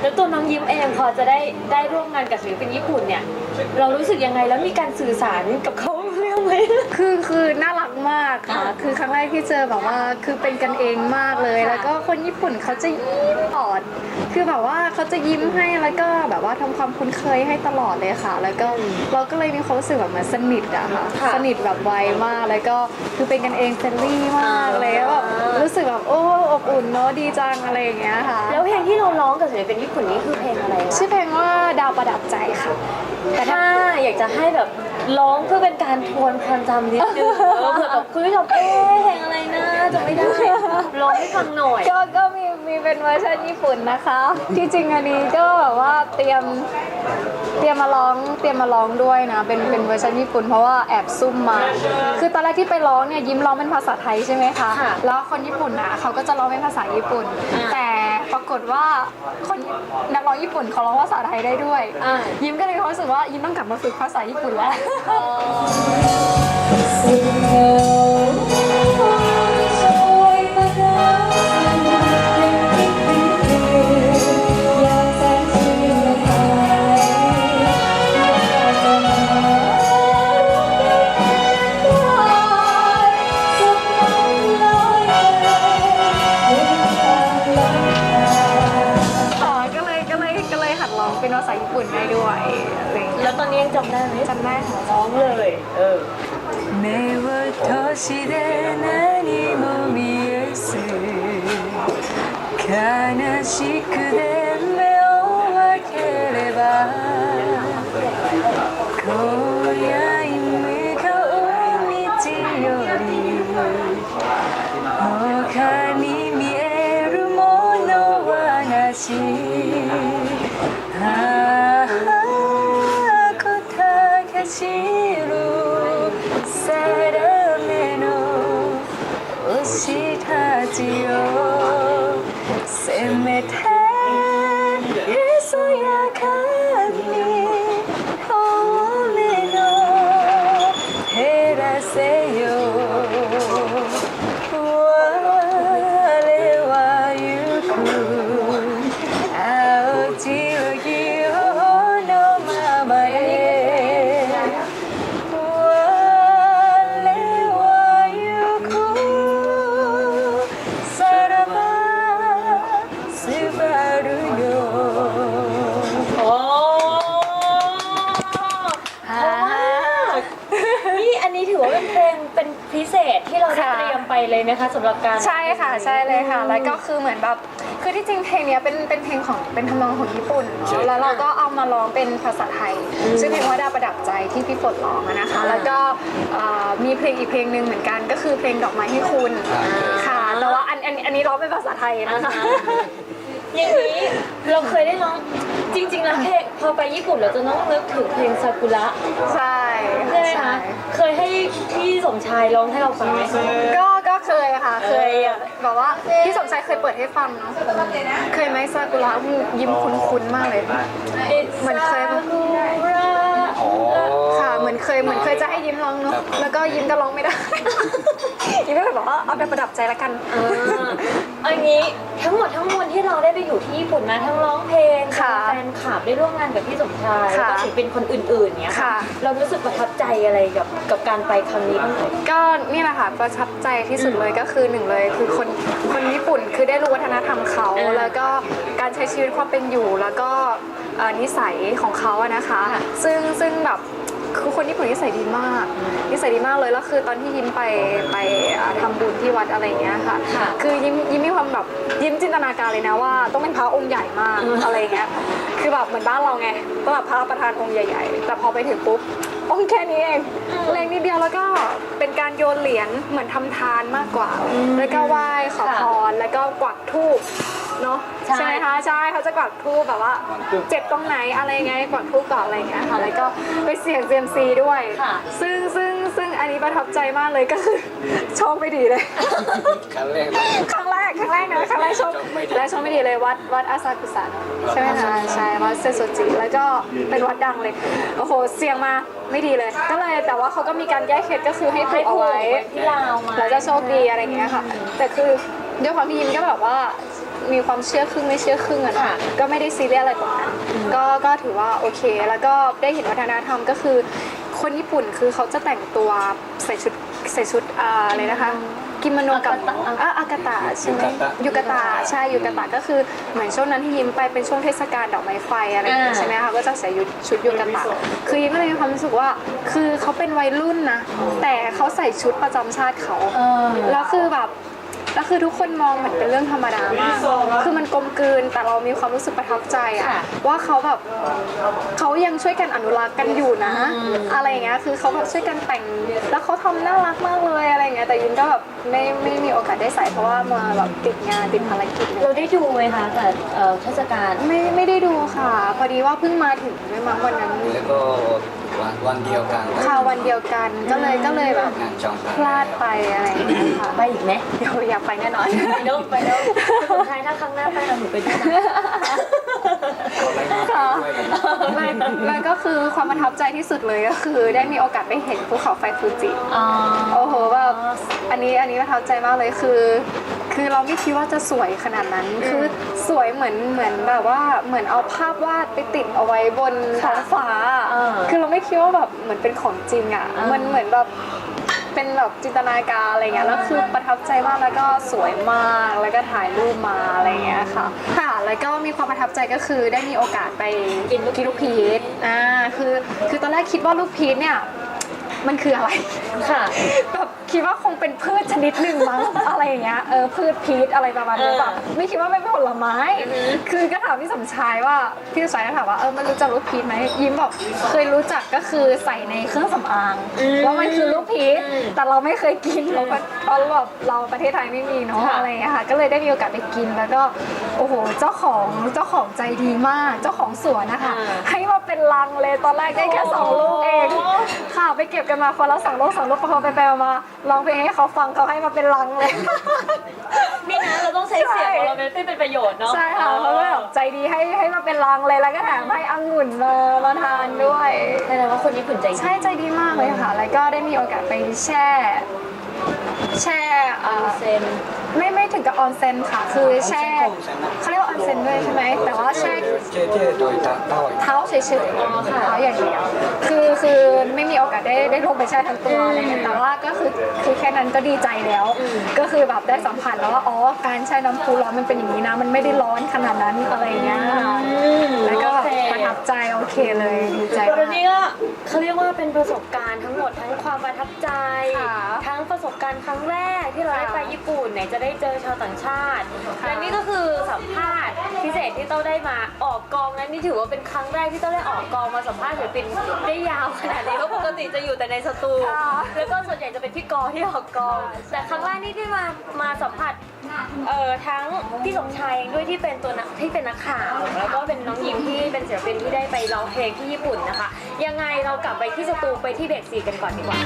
แล้วตัวน้องยิ้มเองพอจะได้ได้ร่วมงานกับศิลปินญี่ปุ่นเนี่ย เรารู้สึกยังไงแล้วมีการสื่อสารกับเขา เรื่องไหมคือคือน่ารักมากค่ะอ่าคือครั้งแรกที่เจอแบบว่าคือเป็นกันเองมากเลยค่ะแล้วก็คนญี่ปุ่นเขาจะยิ้มตลอด คือแบบว่าเขาจะยิ้มให้แล้วก็แบบว่าทำความคุ้นเคยให้ตลอดเลยค่ะ แล้วก็เราก็เลยมีความรู้สึกแบบเหมือนสนิทอะค่ะค่ะสนิทแบบไวมาก แล้วก็คือเป็นกันเองเฟรนลี่มากอ่าเลยแล้วแบบรู้สึกแบบโอ้อบอุ่นเนาะดีจังอะไรอย่างเงี้ยค่ะ แล้วเพลงที่เราร้องกับศิลปินญี่ปุ่นนี่คือเพลงอะไรคะชื่อเพลงว่า ดาวประดับใจค่ะ แต่ถ้าอยากจะให้แบบร้องเพื่อเป็นการทวนความจำนิดนึงเออเผื่อแบบคุณผู้ชมเอ๊ะเพลงอะไรนะจำไม่ได้ร้องให้ฟังหน่อย ก็ก็มีมีเป็นเวอร์ชันญี่ปุ่นนะคะ ที่จริงอันนี้ก็แบบว่าเตรียมเตรียมมาร้องเตรียมมาร้องด้วยนะเป็นเป็นเวอร์ชันญี่ปุ่นเพราะว่าแอบซุ่มมา คือตอนแรกที่ไปร้องเนี่ยยิ้มร้องเป็นภาษาไทยใช่ไหมคะค่ะแล้วคนญี่ปุ่นนะเขาก็จะร้องเป็นภาษาญี่ปุ่นอ่าแต่ ปรากฏว่าคนนักร้องญี่ปุ่นเขาร้องภาษาไทยได้ด้วย อ่า ยิ้มก็เลยรู้สึกว่ายิ้มต้องกลับมาฝึกภาษาญี่ปุ่นแล้วต่ จำได้ค่ะ ร้องเลย เออ 目を閉じて何も見えず悲しくて เตรียมไปเลยนะคะสำหรับการ ใช่ค่ะใช่เลยค่ะ แล้วก็คือเหมือนแบบคือที่จริงเพลงเนี้ยเป็นเป็นเพลงของเป็นทำนองของญี่ปุ่นเนาะแล้วเราก็เอามาร้องเป็นภาษาไทยชื่อเพลงว่าดาวประดับใจที่พี่ฝนร้องอะนะคะ แล้วก็เอ่อมีเพลงอีกเพลงหนึ่งเหมือนกันก็คือเพลงดอกไม้ให้คุณค่ะแต่ว่าอันอันอันนี้ร้องเป็นภาษาไทยนะคะอย่างนี้เราเคยได้ร้องจริงๆแล้วเพลงพอไปญี่ปุ่นเราจะต้องนึกถึงเพลงซากุระใช่ใช่ไหมใช่คะเคยให้พี่สมชายร้องให้เราฟังไหมก็ก็ เคยค่ะ เคยแบบว่าพี่สมชายเคยเปิดให้ฟังเนาะเคยไหมซากุระยิ้มคุ้นๆมากเลยเหมือนเคยซากุระค่ะ เหมือนเคยเหมือนเคยจะให้ยิ้มร้องเนาะแล้วก็ยิ้มก็ร้องไม่ได้ ยิ้มก็เลยบอกว่าเอาไปประดับใจละกันอ่าอันนี้ทั้งหมดทั้งมวลที่เราได้ไปอยู่ที่ญี่ปุ่นมาทั้งร้องเพลงค่ะแฟนคลับได้ร่วมงานกับพี่สมชายแล้วค่ะก็ศิลปินคนอื่นๆเนี้ยค่ะ เรารู้สึกประทับใจอะไรกับกับการไปครั้งนี้บ้างไหม ก็นี่แหละค่ะประทับใจที่สุดเลยก็คือหนึ่งเลยคือคนคนญี่ปุ่นคือได้รู้วัฒนธรรมเขา อ่าแล้วก็การใช้ชีวิตความเป็นอยู่แล้วก็เอ่อนิสัยของเขาอะนะคะ ค่ะซึ่งซึ่งแบบ คือคนญี่ปุ่นนิสัยดีมากนิสัยดีมากเลยแล้วคือตอนที่ยิ้มไปไปอ่าทำบุญที่วัดอะไรเงี้ยค่ะค่ะ คือยิ้มยิ้มมีความแบบยิ้มจินตนาการเลยนะว่า ต้องเป็นพระองค์ใหญ่มากอืมอะไรเงี้ยคือแบบเหมือนบ้านเราไงต้องแบบพระประธานองค์ใหญ่ๆ แต่พอไปถึงปุ๊บองค์แค่นี้เองเล็กนิดเดียวแล้วก็เป็นการโยนเหรียญเหมือนทำทานมากกว่า แล้วก็ไหว้ขอพรแล้วก็กวักธูป เนาะใช่ไหมคะใช่เขาจะกวักธูปแบบว่า เจ็บตรงไหนอะไรไงกวักธูปก่อนอะไรอย่างเงี้ยค่ะแล้วก็ไปเสี่ยงเซียมซีด้วย ค่ะ ซึ่งซึ่งซึ่งอันนี้ประทับใจมากเลยก็คือโชคไม่ดีเลย ครั้งแรกครั้งแรกครั้งแรกนะครั้งแรกโชคโชคไม่ดีและโชคไม่ดีเลยวัดวัดอาซากุสะใช่ไหมคะใช่วัดเซโซจิแล้วก็เป็นวัดดังเลยโอ้โหเสียงมาไม่ดีเลย ก็เลยแต่ว่าเขาก็มีการแก้เคล็ดก็คือให้ผูกเอาไว้ที่ลาวมา แล้วจะโชคดีอะไรอย่างเงี้ยค่ะ แต่คือด้วยความที่ยิมก็แบบว่า มีความเชื่อครึ่งไม่เชื่อครึ่งอะนะก็ไม่ได้ซีเรียสอะไรตรงนั้นก็ก็ถือว่าโอเค แล้วก็ได้เห็นวัฒนธรรมก็คือ คนญี่ปุ่นคือเขาจะแต่งตัวใส่ชุดใส่ชุดอ่าอะไรนะคะ กิโมโนกับอะอากาตะใช่ไหมยูกาตะใช่ยูกาตะก็คือเหมือนช่วงนั้นที่ยิ้มไปเป็นช่วงเทศกาลดอกไม้ไฟอะไรอย่างเงี้ยใช่ไหมคะก็จะใส่ชุดยูกาตะคือยิ้มก็เลยมีความรู้สึกว่า คือเขาเป็นวัยรุ่นนะแต่เขาใส่ชุดประจำชาติเขา เออ แล้วคือแบบ แล้วคือทุกคนมองเหมือนเป็นเรื่องธรรมดามาก คือมันกลมกลืนแต่เรามีความรู้สึกประทับใจอะค่ะว่าเขาแบบเขายังช่วยกันอนุรักษ์กันอยู่นะ อะไรอย่างเงี้ยคือเขาแบบช่วยกันแต่ง แล้วเขาทำน่ารักมากเลยอะไรอย่างเงี้ยแต่ยินก็แบบไม่ไม่มีโอกาสได้ใส่เพราะว่ามาแบบติดงานติดภารกิจเราได้ดูไหมคะกับเอ่อเทศกาลไม่ไม่ได้ดูค่ะ พอดีว่าเพิ่งมาถึงไม่มั้งวันนั้นแล้วก็ วันวันเดียวกันข่าววันเดียวกันก็เลยก็เลยแบบงานจองพลาดไปอะไรอย่างเงี้ยค่ะไปอีกไหมเดี๋ยวอยากไปแน่นอนไปเนอะไปเนอะสุดท้ายถ้าครั้งหน้าไปเราหนูไปด้วยนะอะไรมาด้วยกันไม่ไม่ก็คือความประทับใจที่สุดเลยก็คือ ได้มีโอกาสไปเห็นภูเขาไฟฟูจิอ๋อโอ้โหแบบอันนี้อันนี้ประทับใจมากเลยคือ คือเราไม่คิดว่าจะสวยขนาดนั้นคือ สวยเหมือนเหมือนแบบว่าเหมือนเอาภาพวาดไปติดเอาไว้บนท้องฟ้าเออคือเราไม่คิดว่าแบบเหมือนเป็นของจริงอะอ่ามัมันเหมือนแบบเป็นแบบจินตนาการอะไรเงี้ย แล้วคือประทับใจมากแล้วก็สวยมาก แล้วก็ถ่ายรูปมาอะไรเงี้ยค่ะ ค่ะ แล้วก็มีความประทับใจก็คือได้มีโอกาสไปกินลูกกินลูกพีชอ่า คือคือตอนแรกคิดว่าลูกพีชเนี่ย มันคืออะไร ค่ะ แบบคิดว่าคงเป็นพืชชนิดหนึ่งมั้ง อะไรอย่างเงี้ยเออพืชพีชอะไรประมาณนี้เออแบบไม่คิดว่าเป็นผลไม้ คือก็ถามพี่สมชายว่าพี่สมชายก็ถามว่าเออมันรู้จักลูกพีชไหมยิ้มบอกเคยรู้จักก็คือใส่ในเครื่องสำอางแล้วมันคือลูกพีชแต่เราไม่เคยกินเราก็เพ ราะแบบเราประเทศไทยไม่มีเนาะค่ะอะไรอย่างเงี้ยค่ะ ก็เลยได้มีโอกาสไปกินแล้วก็โอ้โหเจ้าของเจ้าของใจดีมาก เจ้าของสวนนะคะให้มาเป็นลังเลยตอนแรกได้แค่สองลูกเอง ค่ะไปเก็บกันมาคนละสองลูกสองลูกพอไปไปๆมาๆร้องเพลงให้เขาฟังเขาให้มาเป็นลังเลย นี่นะเราต้องใช้เสียงของเราเป็นให้เป็นประโยชน์เนาะใช่ค่ะเขาก็แบบใจดีให้ให้มาเป็นลังเลยแล้วก็แถมให้องุ่นมามาทานด้วย แสดงว่าคนญี่ปุ่นใจดี ใช่ใจดีมากเลยค่ะ แล้วก็ได้มีโอกาสไปแช่ แช่เอ่อ เซน ไม่ไม่ถึงกับออนเซ็นค่ะ คือแช่เขาเรียกว่าออนเซ็นด้วยใช่ไหมแต่ว่าแช่เจ๊เจ๊โดยตาต้อยเท้าเฉยๆอ๋อค่ะเท้าอย่างเดียวคือคือไม่มีโอกาสได้ได้ลงไปแช่ทั้งตัวอะไรเงี้ยแต่ว่าก็คือคือแค่นั้นก็ดีใจแล้ว ก็คือแบบได้สัมผัสแล้วว่าอ๋อการแช่น้ำพุร้อนมันเป็นอย่างนี้นะ มันไม่ได้ร้อนขนาดนั้นอะไรเงี้ยแล้วก็แบบประทับใจโอเคเลยดีใจตัวมากนี้ก็เขาเรียกว่าเป็นประสบการณ์ทั้งหมดทั้งความประทับใจค่ะทั้งประสบการณ์ครั้งแรกที่เราได้ค่ะไปญี่ปุ่นไหนจะได้เจอชาวต่างชาติค่ะและนี่ก็คือสัมภาษณ์พิเศษที่เต้าได้มาออกกองนั้นนี่ถือว่าเป็นครั้งแรกที่เต้าได้ออกกองมาสัมภาษณ์ศิลปินได้ยาวขนาดนี้เพราะปกติจะอยู่แต่ในสตูค่ะแล้วก็ส่วนใหญ่จะเป็นพี่กอที่ออกกอง แต่ครั้งแรกนี่ที่มามาสัมผัสเอ่อทั้งพี่สมชายเองด้วยที่เป็นตัวนักที่เป็นนักข่าวแล้วก็เป็นน้องยิมที่เป็นศิลปินที่ได้ไปร้องเพลงที่ญี่ปุ่นนะคะ ยังไงเรากลับไปที่สตูไปที่เบรกซีกันก่อนดีกว่า